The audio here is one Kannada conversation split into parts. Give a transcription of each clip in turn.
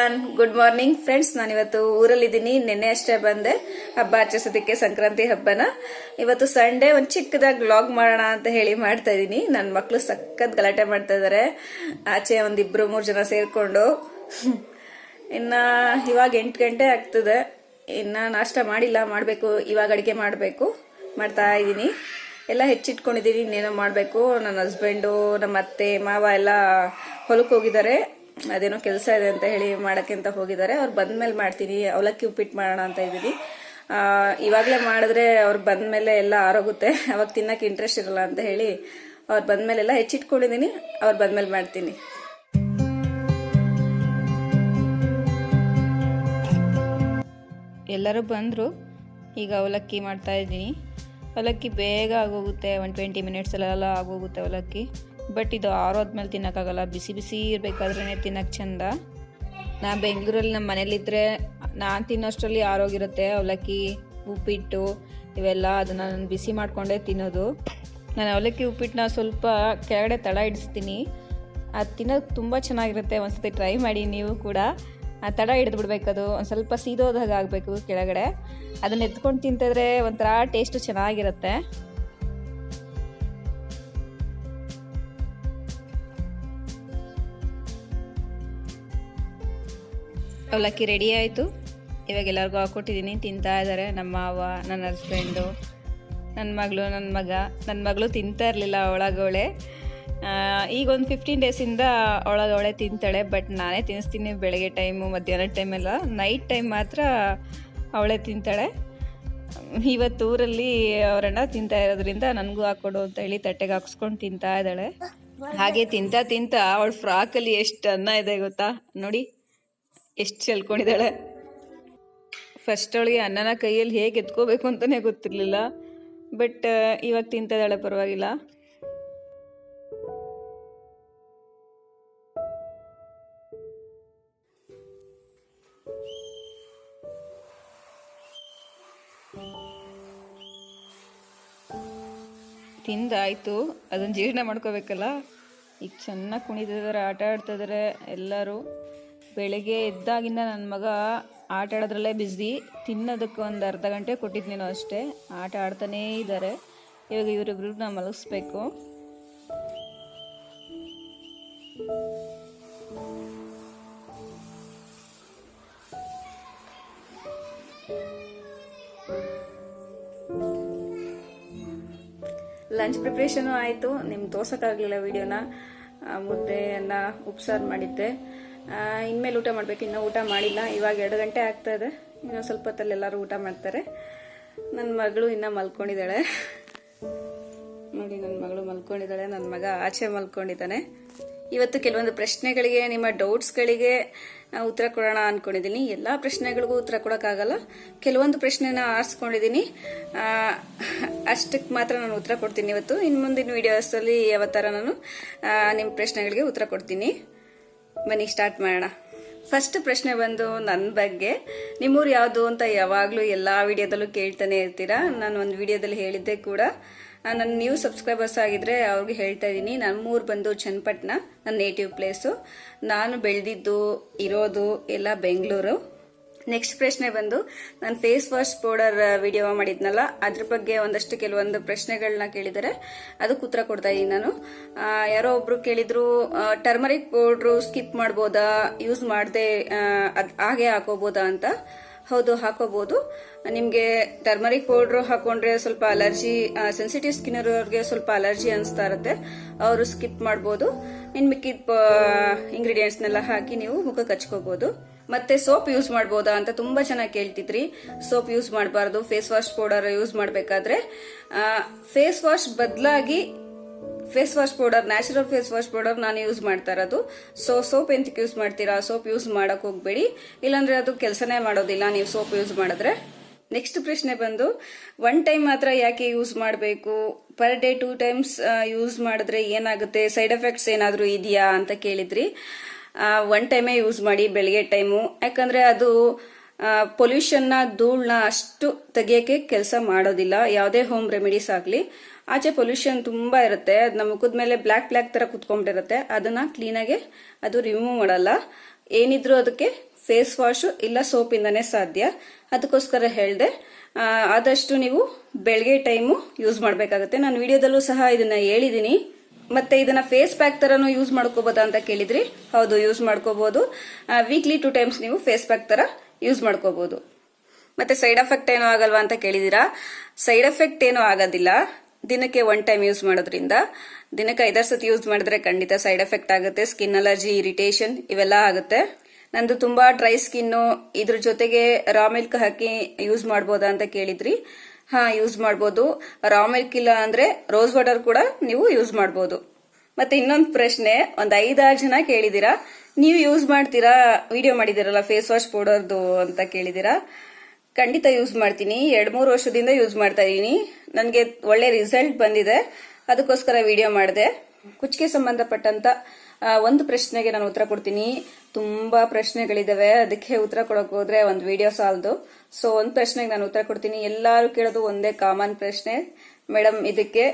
ಎವ್ರಿವನ್ ಗುಡ್ ಮಾರ್ನಿಂಗ್ ಫ್ರೆಂಡ್ಸ್ ನಾನು ಇವತ್ತು ಊರಲ್ಲಿದ್ದೀನಿ. ನಿನ್ನೆ ಅಷ್ಟೇ ಬಂದೆ. ಹಬ್ಬ ಆಚರಿಸೋದಕ್ಕೆ ಸಂಕ್ರಾಂತಿ ಹಬ್ಬನ. ಇವತ್ತು ಸಂಡೇ ಒಂದು ಚಿಕ್ಕದಾಗಿ ವ್ಲಾಗ್ ಮಾಡೋಣ ಅಂತ ಹೇಳಿ ಮಾಡ್ತಾ ಇದ್ದೀನಿ ನನ್ನ ಮಕ್ಕಳು ಸಖತ್ ಗಲಾಟೆ ಮಾಡ್ತಾ ಇದ್ದಾರೆ ಆಚೆ ಒಂದಿಬ್ರು, ಮೂರು ಜನ ಸೇರಿಕೊಂಡು. ಇನ್ನ ಇವಾಗ ಎಂಟು ಗಂಟೆ ಆಗ್ತದೆ. ಇನ್ನ ನಾಷ್ಟ ಮಾಡಿಲ್ಲ, ಮಾಡಬೇಕು. ಇವಾಗ ಅಡುಗೆ ಮಾಡಬೇಕು. ಮಾಡ್ತಾ ಇದ್ದೀನಿ ಎಲ್ಲ ಹೆಚ್ಚಿಟ್ಕೊಂಡಿದ್ದೀನಿ ಇನ್ನೇನೋ ಮಾಡಬೇಕು. ನನ್ನ ಹಸ್ಬೆಂಡು ನಮ್ಮ ಅತ್ತೆ ಮಾವ ಎಲ್ಲ ಹೊಲಕ್ಕೆ ಹೋಗಿದ್ದಾರೆ. ಅದೇನೋ ಕೆಲಸ ಇದೆ ಅಂತ ಹೇಳಿ ಮಾಡೋಕ್ಕೆ ಅಂತ ಹೋಗಿದ್ದಾರೆ. ಅವ್ರು ಬಂದ್ಮೇಲೆ ಮಾಡ್ತೀನಿ. ಅವಲಕ್ಕಿ ಉಪ್ಪಿಟ್ಟು ಮಾಡೋಣ ಅಂತ ಇದ್ದೀನಿ ಇವಾಗಲೇ ಮಾಡಿದ್ರೆ ಅವ್ರು ಬಂದ್ಮೇಲೆ ಎಲ್ಲ ಆರೋಗುತ್ತೆ. ಅವಾಗ ತಿನ್ನಕ್ಕೆ ಇಂಟ್ರೆಸ್ಟ್ ಇರಲ್ಲ ಅಂತ ಹೇಳಿ ಅವ್ರು ಬಂದ್ಮೇಲೆಲ್ಲ ಹೆಚ್ಚಿಟ್ಕೊಂಡಿದ್ದೀನಿ. ಅವ್ರು ಬಂದ್ಮೇಲೆ ಮಾಡ್ತೀನಿ. ಎಲ್ಲರೂ ಬಂದರು. ಈಗ ಅವಲಕ್ಕಿ ಮಾಡ್ತಾ ಇದ್ದೀನಿ. ಅವಲಕ್ಕಿ ಬೇಗ ಆಗೋಗುತ್ತೆ. ಒನ್ ಟ್ವೆಂಟಿ ಮಿನಿಟ್ಸಲ್ಲೆಲ್ಲ ಆಗೋಗುತ್ತೆ ಅವಲಕ್ಕಿ. ಬಟ್ ಇದು ಆರೋದ್ಮೇಲೆ ತಿನ್ನೋಕ್ಕಾಗಲ್ಲ. ಬಿಸಿ ಬಿಸಿ ಇರಬೇಕಾದ್ರೇ ತಿನ್ನೋಕ್ಕೆ ಚಂದ. ನಾ ಬೆಂಗಳೂರಲ್ಲಿ ನಮ್ಮ ಮನೇಲಿದ್ದರೆ ನಾನು ತಿನ್ನೋಷ್ಟರಲ್ಲಿ ಆರೋಗಿರುತ್ತೆ ಅವಲಕ್ಕಿ, ಉಪ್ಪಿಟ್ಟು ಇವೆಲ್ಲ ಅದನ್ನು ನಾನು ಬಿಸಿ ಮಾಡಿಕೊಂಡೇ ತಿನ್ನೋದು. ನಾನು ಅವಲಕ್ಕಿ, ಉಪ್ಪಿಟ್ಟನ್ನ ಸ್ವಲ್ಪ ಕೆಳಗಡೆ ತಳ ಇಡಿಸ್ತೀನಿ. ಅದು ತಿನ್ನೋದು ತುಂಬ ಚೆನ್ನಾಗಿರುತ್ತೆ. ಒಂದ್ಸತಿ ಟ್ರೈ ಮಾಡಿ ನೀವು ಕೂಡ. ಆ ತಡ ಹಿಡಿದು ಬಿಡಬೇಕದು ಒಂದು ಸ್ವಲ್ಪ ಸೀದೋದಾಗ ಆಗಬೇಕು ಕೆಳಗಡೆ. ಅದನ್ನ ಎತ್ಕೊಂಡು ತಿಂತಿದ್ರೆ ಒಂಥರ ಟೇಸ್ಟು ಚೆನ್ನಾಗಿರುತ್ತೆ. ಅವಲಕ್ಕಿ ರೆಡಿ ಆಯಿತು. ಇವಾಗ ಎಲ್ಲರಿಗೂ ಹಾಕ್ಕೊಟ್ಟಿದ್ದೀನಿ ತಿಂತಾ ಇದ್ದಾರೆ ನಮ್ಮ ಮಾವ ನನ್ನ ಹಸ್ಬೆಂಡು ನನ್ನ ಮಗಳು ನನ್ನ ಮಗ. ನನ್ನ ಮಗಳು ತಿಂತಾ ಇರಲಿಲ್ಲ ಒಳಗವಳೆ ಈಗ ಒಂದು ಫಿಫ್ಟೀನ್ ಡೇಸಿಂದ ಒಳಗವಳೆ ತಿಂತಾಳೆ ಬಟ್ ನಾನೇ ತಿನ್ನಿಸ್ತೀನಿ ಬೆಳಗ್ಗೆ ಟೈಮು ಮಧ್ಯಾಹ್ನ ಟೈಮೆಲ್ಲ ನೈಟ್ ಟೈಮ್ ಮಾತ್ರ ಅವಳೆ ತಿಂತಾಳೆ. ಇವತ್ತು ಊರಲ್ಲಿ ಅವರಣ್ಣ ತಿಂತಾ ಇರೋದ್ರಿಂದ ನನಗೂ ಹಾಕ್ಕೊಡು ಅಂತ ಹೇಳಿ ತಟ್ಟೆಗೆ ಹಾಕ್ಸ್ಕೊಂಡು ತಿಂತಾ ಇದ್ದಾಳೆ. ಹಾಗೆ ತಿಂತಾ ತಿಂತಾ ಅವಳ ಫ್ರಾಕಲ್ಲಿ ಎಷ್ಟು ಅನ್ನ ಇದೆ ಗೊತ್ತಾ? ನೋಡಿ. ಎಷ್ಟು ಚೆಲ್ಕೊಂಡಿದ್ದಾಳೆ? ಫಸ್ಟ್ ಅವಳಿಗೆ ಅನ್ನನ ಕೈಯಲ್ಲಿ ಹೇಗೆ ಎತ್ಕೋಬೇಕು ಅಂತಲೇ ಗೊತ್ತಿರಲಿಲ್ಲ ಬಟ್ ಇವಾಗ ತಿಂತಿದ್ದಾಳೆ ಪರವಾಗಿಲ್ಲ. ತಿಂದಾಯಿತು, ಅದನ್ನು ಜೀರ್ಣ ಮಾಡ್ಕೋಬೇಕಲ್ಲ? ಈಗ ಚೆನ್ನಾಗಿ ಕುಣಿತಿದ್ದಾರೆ, ಆಟ ಆಡ್ತಿದ್ದಾರೆ ಎಲ್ಲರೂ. ಬೆಳಗ್ಗೆ ಎದ್ದಾಗಿಂದ ನನ್ನ ಮಗ ಆಟ ಆಡೋದ್ರಲ್ಲೇ ಬ್ಯುಸಿ ತಿನ್ನೋದಕ್ಕೆ ಒಂದು ಅರ್ಧ ಗಂಟೆ ಕೊಟ್ಟಿದ್ನೇನೋ ಅಷ್ಟೇ. ಆಟ ಆಡ್ತಾನೇ ಇದ್ದಾರೆ ಇವಾಗ ಇವರಿಬ್ರನ್ನ ಮಲಗಿಸ್ಬೇಕು. ಲಂಚ್ ಪ್ರಿಪ್ರೇಷನು ಆಯಿತು. ನಿಮ್ಗೆ ತೋರ್ಸೋಕ್ಕಾಗಲಿಲ್ಲ ವಿಡಿಯೋನ ಮುದ್ದೆ ಅನ್ನ ಉಪ್ಸಾರು ಮಾಡಿದ್ದೆ. ಇನ್ಮೇಲೆ ಊಟ ಮಾಡಬೇಕು. ಇನ್ನೂ ಊಟ ಮಾಡಿಲ್ಲ. ಇವಾಗ ಎರಡು ಗಂಟೆ ಆಗ್ತಾ ಇದೆ ಇನ್ನೊಂದು ಸ್ವಲ್ಪ ಹೊತ್ತಲ್ಲಿ ಎಲ್ಲರೂ ಊಟ ಮಾಡ್ತಾರೆ. ನನ್ನ ಮಗಳು ಇನ್ನೂ ಮಲ್ಕೊಂಡಿದ್ದಾಳೆ. ನೋಡಿ ನನ್ನ ಮಗಳು ಮಲ್ಕೊಂಡಿದ್ದಾಳೆ. ನನ್ನ ಮಗ ಆಚೆ ಮಲ್ಕೊಂಡಿದ್ದಾನೆ. ಇವತ್ತು ಕೆಲವೊಂದು ಪ್ರಶ್ನೆಗಳಿಗೆ, ನಿಮ್ಮ ಡೌಟ್ಸ್ಗಳಿಗೆ ಉತ್ತರ ಕೊಡೋಣ ಅಂದ್ಕೊಂಡಿದ್ದೀನಿ ಎಲ್ಲ ಪ್ರಶ್ನೆಗಳಿಗೂ ಉತ್ತರ ಕೊಡೋಕ್ಕಾಗಲ್ಲ. ಕೆಲವೊಂದು ಪ್ರಶ್ನೆನ ಆರಿಸ್ಕೊಂಡಿದ್ದೀನಿ. ಅಷ್ಟಕ್ಕೆ ಮಾತ್ರ ನಾನು ಉತ್ತರ ಕೊಡ್ತೀನಿ ಇವತ್ತು. ಇನ್ನು ಮುಂದಿನ ವೀಡಿಯೋಸಲ್ಲಿ ಥರ ನಾನು ನಿಮ್ಮ ಪ್ರಶ್ನೆಗಳಿಗೆ ಉತ್ತರ ಕೊಡ್ತೀನಿ. ಬನ್ನಿ ಸ್ಟಾರ್ಟ್ ಮಾಡೋಣ. ಫಸ್ಟ್ ಪ್ರಶ್ನೆ ಬಂದು ನನ್ನ ಬಗ್ಗೆ. ನಿಮ್ಮೂರು ಯಾವುದು ಅಂತ ಯಾವಾಗಲೂ ಎಲ್ಲ ವಿಡಿಯೋದಲ್ಲೂ ಕೇಳ್ತಾನೆ ಇರ್ತೀರಾ? ನಾನು ಒಂದು ವಿಡಿಯೋದಲ್ಲಿ ಹೇಳಿದ್ದೆ ಕೂಡ. ನನ್ನ ನ್ಯೂ ಸಬ್ಸ್ಕ್ರೈಬರ್ಸ್ ಆಗಿದ್ರೆ ಅವ್ರಿಗೆ ಹೇಳ್ತಾ ಇದ್ದೀನಿ ನಮ್ಮೂರು ಬಂದು ಚನ್ನಪಟ್ಟಣ ನನ್ನ ನೇಟಿವ್ ಪ್ಲೇಸು ನಾನು ಬೆಳೆದಿದ್ದು, ಇರೋದು ಎಲ್ಲ ಬೆಂಗಳೂರು. ನೆಕ್ಸ್ಟ್ ಪ್ರಶ್ನೆ ಬಂದು, ನಾನು ಫೇಸ್ ವಾಶ್ ಪೌಡರ್ ವಿಡಿಯೋ ಮಾಡಿದ್ನಲ್ಲ, ಅದ್ರ ಬಗ್ಗೆ ಒಂದಷ್ಟು ಕೆಲವೊಂದು ಪ್ರಶ್ನೆಗಳನ್ನ ಕೇಳಿದರೆ. ಅದಕ್ಕೆ ಉತ್ತರ ಕೊಡ್ತಾ ಇದ್ದೀನಿ ನಾನು. ಯಾರೋ ಒಬ್ರು ಕೇಳಿದ್ರು ಟರ್ಮರಿಕ್ ಪೌಡ್ರು ಸ್ಕಿಪ್ ಮಾಡ್ಬೋದಾ ಯೂಸ್ ಮಾಡದೆ ಹಾಗೆ ಹಾಕೋಬೋದಾ ಅಂತ. ಹೌದು ಹಾಕೋಬಹುದು ನಿಮಗೆ ಟರ್ಮರಿಕ್ ಪೌಡ್ರು ಹಾಕೊಂಡ್ರೆ ಸ್ವಲ್ಪ ಅಲರ್ಜಿ ಸೆನ್ಸಿಟಿವ್ ಸ್ಕಿನ್ ಇರೋರಿಗೆ ಸ್ವಲ್ಪ ಅಲರ್ಜಿ ಅನಿಸ್ತಾ ಇರುತ್ತೆ. ಅವರು ಸ್ಕಿಪ್ ಮಾಡ್ಬೋದು. ಇನ್ನು ಮಿಕ್ಕಿದ ಇಂಗ್ರೀಡಿಯೆಂಟ್ಸ್ನೆಲ್ಲ ಹಾಕಿ ನೀವು ಮುಖಕ್ಕೆ ಹಚ್ಕೋಬಹುದು ಮತ್ತೆ ಸೋಪ್ ಯೂಸ್ ಮಾಡ್ಬೋದಾ ಅಂತ ತುಂಬಾ ಚೆನ್ನಾಗಿ ಕೇಳ್ತಿದ್ರಿ. ಸೋಪ್ ಯೂಸ್ ಮಾಡಬಾರ್ದು ಫೇಸ್ ವಾಶ್ ಪೌಡರ್ ಯೂಸ್ ಮಾಡಬೇಕಾದ್ರೆ ಫೇಸ್ ವಾಶ್ ಬದಲಾಗಿ face wash powder natural face wash powder ನಾನು ಯೂಸ್ ಮಾಡ್ತಾ ಇರೋದು. ಸೊ ಸೋಪ್ ಎಂತಕ್ಕೆ ಯೂಸ್ ಮಾಡ್ತೀರಾ? ಸೋಪ್ ಯೂಸ್ ಮಾಡಕ್ ಹೋಗ್ಬೇಡಿ. ಇಲ್ಲಾಂದ್ರೆ ಅದು ಕೆಲಸನೇ ಮಾಡೋದಿಲ್ಲ, ನೀವು ಸೋಪ್ ಯೂಸ್ ಮಾಡಿದ್ರೆ. ನೆಕ್ಸ್ಟ್ ಪ್ರಶ್ನೆ ಬಂದು ಒನ್ ಟೈಮ್ ಮಾತ್ರ ಯಾಕೆ ಯೂಸ್ ಮಾಡಬೇಕು? Per day two times use ಮಾಡಿದ್ರೆ ಏನಾಗುತ್ತೆ? ಸೈಡ್ ಎಫೆಕ್ಟ್ಸ್ ಏನಾದರೂ ಇದೆಯಾ ಅಂತ ಕೇಳಿದ್ರಿ. ಒನ್ ಟೈಮೇ ಯೂಸ್ ಮಾಡಿ ಬೆಳಗ್ಗೆ ಟೈಮು ಯಾಕಂದ್ರೆ ಅದು ಪೊಲ್ಯೂಷನ್ನ ಧೂಳನ್ನ ಅಷ್ಟು ತೆಗಿಯೋಕ್ಕೆ ಕೆಲಸ ಮಾಡೋದಿಲ್ಲ. ಯಾವುದೇ ಹೋಮ್ ರೆಮಿಡೀಸ್ ಆಗಲಿ. ಆಚೆ ಪೊಲ್ಯೂಷನ್ ತುಂಬ ಇರುತ್ತೆ. ಅದು ನಮ್ಮ ಮುಖದ ಮೇಲೆ ಬ್ಲ್ಯಾಕ್ ಬ್ಲ್ಯಾಕ್ ಥರ ಕುತ್ಕೊಂಡಿರುತ್ತೆ ಅದನ್ನ ಕ್ಲೀನಾಗೆ ಅದು ರಿಮೂವ್ ಮಾಡಲ್ಲ. ಏನಿದ್ರೂ ಅದಕ್ಕೆ ಫೇಸ್ ವಾಶು ಇಲ್ಲ ಸೋಪಿಂದನೇ ಸಾಧ್ಯ. ಅದಕ್ಕೋಸ್ಕರ ಹೇಳಿದೆ. ಆದಷ್ಟು ನೀವು ಬೆಳಗ್ಗೆ ಟೈಮು ಯೂಸ್ ಮಾಡಬೇಕಾಗುತ್ತೆ. ನಾನು ವಿಡಿಯೋದಲ್ಲೂ ಸಹ ಇದನ್ನ ಹೇಳಿದ್ದೀನಿ ಮತ್ತೆ ಇದನ್ನ ಫೇಸ್ ಪ್ಯಾಕ್ ತರನು ಯೂಸ್ ಮಾಡ್ಕೋಬೋದಾ ಅಂತ ಕೇಳಿದ್ರಿ. ಹೌದು ಯೂಸ್ ಮಾಡ್ಕೋಬಹುದು ವೀಕ್ಲಿ ಟೂ ಟೈಮ್ಸ್ ನೀವು ಫೇಸ್ ಪ್ಯಾಕ್ ತರ ಯೂಸ್ ಮಾಡ್ಕೋಬಹುದು ಮತ್ತೆ ಸೈಡ್ ಎಫೆಕ್ಟ್ ಏನೂ ಆಗಲ್ವಾ ಅಂತ ಕೇಳಿದಿರಾ? ಸೈಡ್ ಎಫೆಕ್ಟ್ ಏನೂ ಆಗೋದಿಲ್ಲ. ದಿನಕ್ಕೆ ಒನ್ ಟೈಮ್ ಯೂಸ್ ಮಾಡೋದ್ರಿಂದ. ದಿನಕ್ಕೆ ಐದಾರು ಸತಿ ಯೂಸ್ ಮಾಡಿದ್ರೆ ಖಂಡಿತ ಸೈಡ್ ಎಫೆಕ್ಟ್ ಆಗುತ್ತೆ. ಸ್ಕಿನ್ ಅಲರ್ಜಿ ಇರಿಟೇಷನ್ ಇವೆಲ್ಲ ಆಗುತ್ತೆ. ನಂದು ತುಂಬಾ ಡ್ರೈ ಸ್ಕಿನ್ನು ಇದ್ರ ಜೊತೆಗೆ ರಾ ಮಿಲ್ಕ್ ಹಾಕಿ ಯೂಸ್ ಮಾಡ್ಬೋದಾ ಅಂತ ಕೇಳಿದ್ರಿ. ಹಾ ಯೂಸ್ ಮಾಡ್ಬೋದು. ರಾ ಮಿಲ್ಕ್ ಇಲ್ಲ ಅಂದ್ರೆ ರೋಸ್ ವಾಟರ್ ಕೂಡ ನೀವು ಯೂಸ್ ಮಾಡ್ಬೋದು. ಮತ್ತೆ ಇನ್ನೊಂದು ಪ್ರಶ್ನೆ, ಒಂದ್ ಐದಾರು ಜನ ಕೇಳಿದೀರಾ? ನೀವು ಯೂಸ್ ಮಾಡ್ತೀರಾ? ವಿಡಿಯೋ ಮಾಡಿದಿರಲ್ಲ ಫೇಸ್ ವಾಶ್ ಪೌಡರ್ದು ಅಂತ ಕೇಳಿದೀರಾ? ಖಂಡಿತ ಯೂಸ್ ಮಾಡ್ತೀನಿ. ಎರಡ್ ಮೂರು ವರ್ಷದಿಂದ ಯೂಸ್ ಮಾಡ್ತಾ ಇದೀನಿ ನನಗೆ ಒಳ್ಳೆ ರಿಸಲ್ಟ್ ಬಂದಿದೆ. ಅದಕ್ಕೋಸ್ಕರ ವಿಡಿಯೋ ಮಾಡಿದೆ. ಕುಚ್ಚಿಗೆ ಸಂಬಂಧಪಟ್ಟಂತ ಒಂದು ಪ್ರಶ್ನೆಗೆ ನಾನು ಉತ್ತರ ಕೊಡ್ತೀನಿ. ತುಂಬಾ ಪ್ರಶ್ನೆಗಳಿದಾವೆ. ಅದಕ್ಕೆ ಉತ್ತರ ಕೊಡಕ್ ಹೋದ್ರೆ ಒಂದು ವಿಡಿಯೋ ಸಾಲದು. ಸೊ ಒಂದು ಪ್ರಶ್ನೆಗೆ ನಾನು ಉತ್ತರ ಕೊಡ್ತೀನಿ. ಎಲ್ಲರೂ ಕೇಳೋದು ಒಂದೇ ಕಾಮನ್ ಪ್ರಶ್ನೆ. ಮೇಡಮ್ ಇದಕ್ಕೆ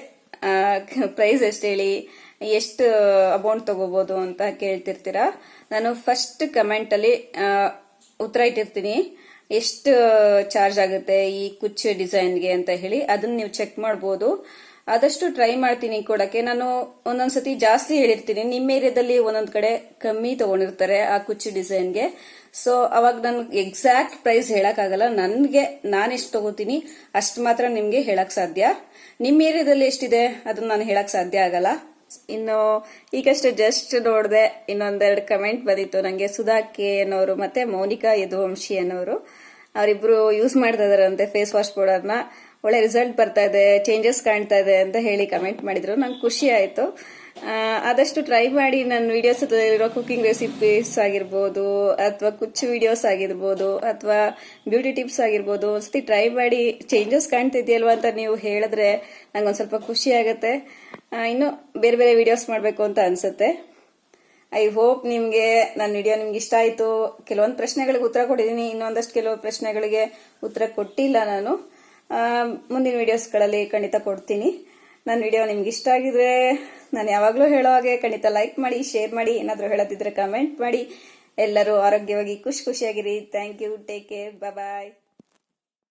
ಪ್ರೈಸ್ ಎಷ್ಟು ಹೇಳಿ? ಎಷ್ಟು ಅಮೌಂಟ್ ತಗೋಬಹುದು ಅಂತ ಕೇಳ್ತಿರ್ತೀರಾ? ನಾನು ಫಸ್ಟ್ ಕಮೆಂಟ್ ಅಲ್ಲಿ ಉತ್ತರ ಇಟ್ಟಿರ್ತೀನಿ. ಎಷ್ಟು ಚಾರ್ಜ್ ಆಗುತ್ತೆ ಈ ಕುಚ್ಚು ಡಿಸೈನ್ಗೆ ಅಂತ ಹೇಳಿ ಅದನ್ನ ನೀವು ಚೆಕ್ ಮಾಡ್ಬೋದು. ಆದಷ್ಟು ಟ್ರೈ ಮಾಡ್ತೀನಿ ಕೊಡಕ್ಕೆ. ನಾನು ಒಂದೊಂದ್ಸತಿ ಜಾಸ್ತಿ ಹೇಳಿರ್ತೀನಿ. ನಿಮ್ಮ ಏರಿಯಾದಲ್ಲಿ ಒಂದೊಂದ್ ಕಡೆ ಕಮ್ಮಿ ತಗೊಂಡಿರ್ತಾರೆ ಆ ಕುಚ್ಚು ಡಿಸೈನ್ಗೆ. ಸೊ ಅವಾಗ ನಾನು ಎಕ್ಸಾಕ್ಟ್ ಪ್ರೈಸ್ ಹೇಳಕ್ಕಾಗಲ್ಲ. ನನಗೆ, ನಾನು ಎಷ್ಟು ತಗೋತೀನಿ ಅಷ್ಟು ಮಾತ್ರ ನಿಮ್ಗೆ ಹೇಳಕ್ ಸಾಧ್ಯ. ನಿಮ್ಮ ಏರಿಯಾದಲ್ಲಿ ಎಷ್ಟಿದೆ? ಅದನ್ನ ನಾನು ಹೇಳಕ್ ಸಾಧ್ಯ ಆಗಲ್ಲ. ಇನ್ನು ಈಗಷ್ಟೇ ಜಸ್ಟ್ ನೋಡಿದೆ ಇನ್ನೊಂದೆರಡು ಕಮೆಂಟ್ ಬಂದಿತ್ತು. ನನಗೆ ಸುಧಾ ಕೆ ಅನ್ನೋರು ಮತ್ತೆ ಮೌನಿಕಾ ಯದುವಂಶಿ ಅನ್ನೋರು. ಅವರಿಬ್ರು ಯೂಸ್ ಮಾಡ್ತಾ ಇದಾರಂತೆ ಫೇಸ್ ವಾಶ್ ಪೌಡರ್ನ ಒಳ್ಳೆ ರಿಸಲ್ಟ್ ಬರ್ತಾ ಇದೆ ಚೇಂಜಸ್ ಕಾಣ್ತಾ ಇದೆ ಅಂತ ಹೇಳಿ ಕಮೆಂಟ್ ಮಾಡಿದ್ರು. ನಂಗೆ ಖುಷಿ ಆಯ್ತು. ಆದಷ್ಟು ಟ್ರೈ ಮಾಡಿ ನನ್ನ ವಿಡಿಯೋಸ್ ಇರೋ ಕುಕಿಂಗ್ ರೆಸಿಪೀಸ್ ಆಗಿರ್ಬೋದು, ಅಥವಾ ಕುಚ್ಚು ವಿಡಿಯೋಸ್ ಆಗಿರ್ಬೋದು, ಅಥವಾ ಬ್ಯೂಟಿ ಟಿಪ್ಸ್ ಆಗಿರ್ಬೋದು ಒಂದ್ಸತಿ ಟ್ರೈ ಮಾಡಿ ಚೇಂಜಸ್ ಕಾಣ್ತಿದ್ಯಲ್ವಾ ಅಂತ ನೀವು ಹೇಳಿದ್ರೆ ನಂಗೆ ಒಂದು ಸ್ವಲ್ಪ ಖುಷಿ ಆಗುತ್ತೆ. ಇನ್ನು ಬೇರೆ ಬೇರೆ ವಿಡಿಯೋಸ್ ಮಾಡಬೇಕು ಅಂತ ಅನ್ಸುತ್ತೆ. ಐ ಹೋಪ್ ನಿಮಗೆ ನನ್ನ ವಿಡಿಯೋ ನಿಮ್ಗೆ ಇಷ್ಟ ಆಯಿತು. ಕೆಲವೊಂದು ಪ್ರಶ್ನೆಗಳಿಗೆ ಉತ್ತರ ಕೊಟ್ಟಿದ್ದೀನಿ ಇನ್ನೊಂದಷ್ಟು ಕೆಲವು ಪ್ರಶ್ನೆಗಳಿಗೆ ಉತ್ತರ ಕೊಟ್ಟಿಲ್ಲ ನಾನು. ಮುಂದಿನ ವಿಡಿಯೋಸ್ಗಳಲ್ಲಿ ಖಂಡಿತ ಕೊಡ್ತೀನಿ. ನನ್ನ ವಿಡಿಯೋ ನಿಮ್ಗೆ ಇಷ್ಟ ಆಗಿದ್ರೆ ನಾನು ಯಾವಾಗಲೂ ಹೇಳೋ ಹಾಗೆ ಖಂಡಿತ ಲೈಕ್ ಮಾಡಿ ಶೇರ್ ಮಾಡಿ, ಏನಾದರೂ ಹೇಳೋದಿದ್ರೆ ಕಮೆಂಟ್ ಮಾಡಿ. ಎಲ್ಲರೂ ಆರೋಗ್ಯವಾಗಿ ಖುಷಿ ಖುಷಿಯಾಗಿರಿ. Thank you take care bye